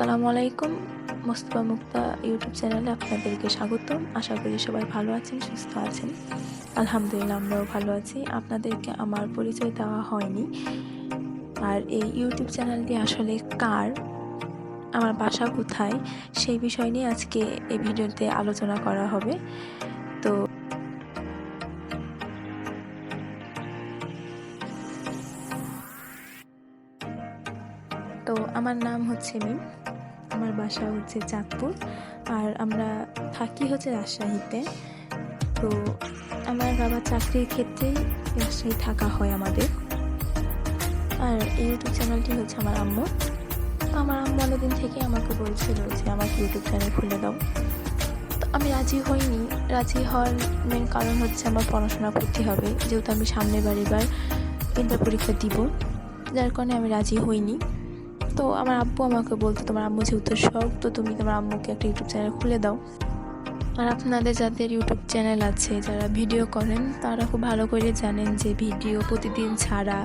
আসসালামু আলাইকুম মোস্তফা মুক্তা ইউটিউব চ্যানেলে আপনাদেরকে স্বাগতম। আশা করি সবাই ভালো আছেন, সুস্থ আছেন। আলহামদুলিল্লাহ, আমরাও ভালো আছি। আপনাদেরকে আমার পরিচয় দেওয়া হয়নি। আর এই ইউটিউব চ্যানেলটি আসলে কার? আমার বাসা কোথায়? সেই বিষয় নিয়ে আজকে এই ভিডিওতে আলোচনা করা হবে। তো তো আমার নাম হচ্ছে মিম। আমার বাসা হচ্ছে চাঁদপুর, আর আমরা থাকি হচ্ছে রাজশাহীতে। তো আমার বাবার চাকরির ক্ষেত্রেই রাজশাহী থাকা হয় আমাদের। আর এই ইউটিউব চ্যানেলটি হচ্ছে আমার আম্মু। আমার আম্মু অনেকদিন থেকে আমাকে বলছিল যে, আমাকে ইউটিউব চ্যানেল খুলে দাও। তো আমি রাজি হইনি। রাজি হওয়ার মেন কারণ হচ্ছে আমার পড়াশোনা করতে হবে। যেহেতু আমি সামনের বাড়িবার ইন্টার পরীক্ষা দিব, যার কারণে আমি রাজি হইনি। তো আমার আব্বু আমাকে বলতো, তোমার আম্মু যেহেতু শখ তো তুমি তোমার আম্মুকে একটা ইউটিউব চ্যানেল খুলে দাও। আর আপনাদের যাদের ইউটিউব চ্যানেল আছে, যারা ভিডিও করেন, তারা খুব ভালো করে জানেন যে ভিডিও প্রতিদিন ছাড়া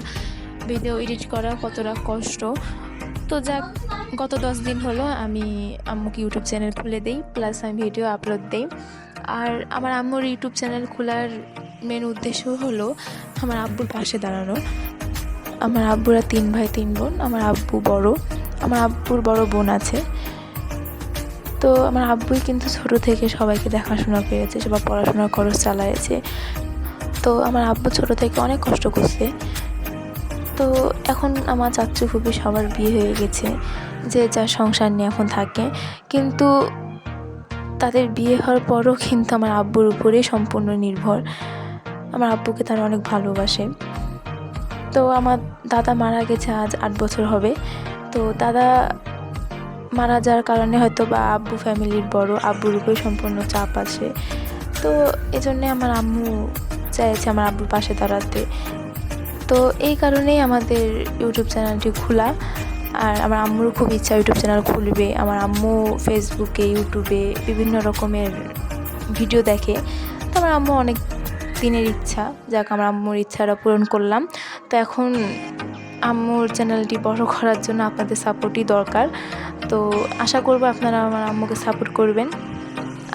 ভিডিও এডিট করা কতটা কষ্ট। তো যাক, গত দশ দিন হলো আমি আম্মুকে ইউটিউব চ্যানেল খুলে দিই প্লাস আমি ভিডিও আপলোড দিই। আর আমার আম্মুর ইউটিউব চ্যানেল খোলার মেন উদ্দেশ্য হলো আমার আব্বুর পাশে দাঁড়ানো। আমার আব্বুরা তিন ভাই, তিন বোন, আমার আব্বু বড়, আমার আব্বুর বড় বোন আছে। তো আমার আব্বুই কিন্তু ছোটো থেকে সবাইকে দেখাশোনা করেছে সবাই পড়াশোনার খরচ চালাইছে। তো আমার আব্বু ছোটো থেকে অনেক কষ্ট করছে। তো এখন আমার চাচ্চু খুবই সবার বিয়ে হয়ে গেছে, যে যার সংসার নিয়ে এখন থাকে। কিন্তু তাদের বিয়ে হওয়ার পরও কিন্তু আমার আব্বুর উপরেই সম্পূর্ণ নির্ভর। আমার আব্বুকে তারা অনেক ভালোবাসে। তো আমার দাদা মারা গেছে আজ আট বছর হবে। তো দাদা মারা যাওয়ার কারণে হয়তো বা আব্বু ফ্যামিলির বড় আব্বুর উপরে সম্পূর্ণ চাপ আছে। তো এজন্যে আমার আম্মু চাইছে আমার আব্বুর পাশে দাঁড়াতে। তো এই কারণেই আমাদের ইউটিউব চ্যানেলটি খোলা। আর আমার আম্মুর খুব ইচ্ছা ইউটিউব চ্যানেল খুলবে। আমার আম্মু ফেসবুকে, ইউটিউবে বিভিন্ন রকমের ভিডিও দেখে। তো আমার আম্মু অনেক দিনের ইচ্ছা, যাক আমার আম্মুর ইচ্ছাটা পূরণ করলাম। তো এখন আম্মুর চ্যানেলটি বড় করার জন্য আপনাদের সাপোর্টই দরকার। তো আশা করব আপনারা আমার আম্মুকে সাপোর্ট করবেন।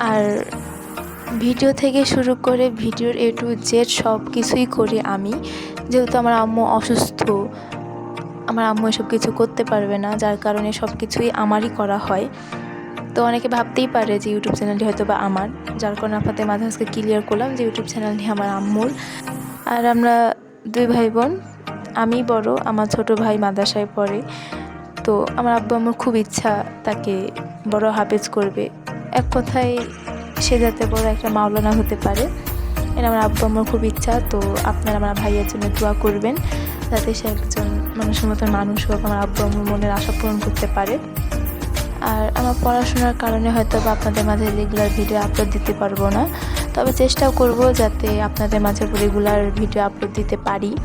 আর ভিডিও থেকে শুরু করে ভিডিওর এ টু জেড সব কিছুই করি আমি। যেহেতু আমার আম্মু অসুস্থ, আমার আম্মু এসব কিছু করতে পারবে না, যার কারণে সব কিছুই আমারই করা হয়। তো অনেকে ভাবতেই পারে যে ইউটিউব চ্যানেলটি হয়তো বা আমার, যার কারণে আপনাদের মাঝে আজকে ক্লিয়ার করলাম যে ইউটিউব চ্যানেলটি আমার আম্মুর। আর আমরা দুই ভাই বোন আমি বড়, আমার ছোট ভাই মাদ্রাসায় পড়ে। তো আমার আব্বু আমার খুব ইচ্ছা তাকে বড় হাফেজ করবে। এক কথায় সে যাতে বড় একটা মাওলানা হতে পারে। এটা আমার আব্বু আমার খুব ইচ্ছা, তো আপনারা আমার ভাইয়ের জন্য দোয়া করবেন। যাতে সে একজন মানুষের মতন মানুষ হোক, আমার আব্বু আমার মনের আশা পূরণ করতে পারে। আর আমার পড়াশোনার কারণে হয়তো বা আপনাদের মাঝে রেগুলার ভিডিও আপলোড দিতে পারব না। তবে চেষ্টাও করব যাতে আপনাদের মাঝে রেগুলার ভিডিও আপলোড দিতে পারি।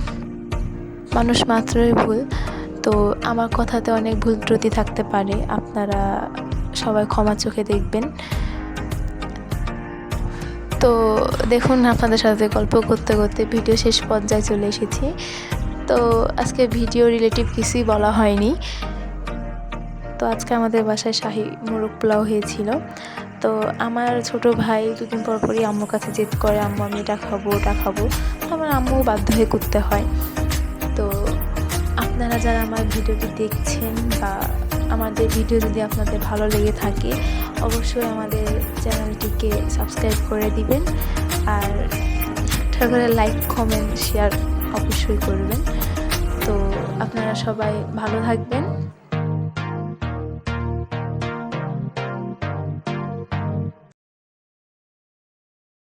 মানুষ মাত্রই ভুল। তো আমার কথাতে অনেক ভুল ত্রুটি থাকতে পারে। আপনারা সবাই ক্ষমা চোখে দেখবেন। তো দেখুন, আপনাদের সাথে গল্প করতে করতে ভিডিও শেষ পর্যায়ে চলে এসেছি। তো আজকে ভিডিও রিলেটিভ কিছুই বলা হয়নি। তো আজকে আমাদের বাসায় শাহি মোরগ পোলাও হয়েছিল। তো আমার ছোট ভাই দুদিন পর পরই আম্মুর কাছে জেদ করে, আম্মু, আমি এটা খাব, ওটা খাব। তো আমার আম্মু বাধ্য হয়ে করতে হয়। তো আপনারা যারা আমার ভিডিওটি দেখছেন বা আমাদের ভিডিও যদি আপনাদের ভালো লেগে থাকে, অবশ্যই আমাদের চ্যানেলটিকে সাবস্ক্রাইব করে দিবেন আর একটা করে লাইক, কমেন্ট, শেয়ার অবশ্যই করবেন। তো আপনারা সবাই ভালো থাকবেন।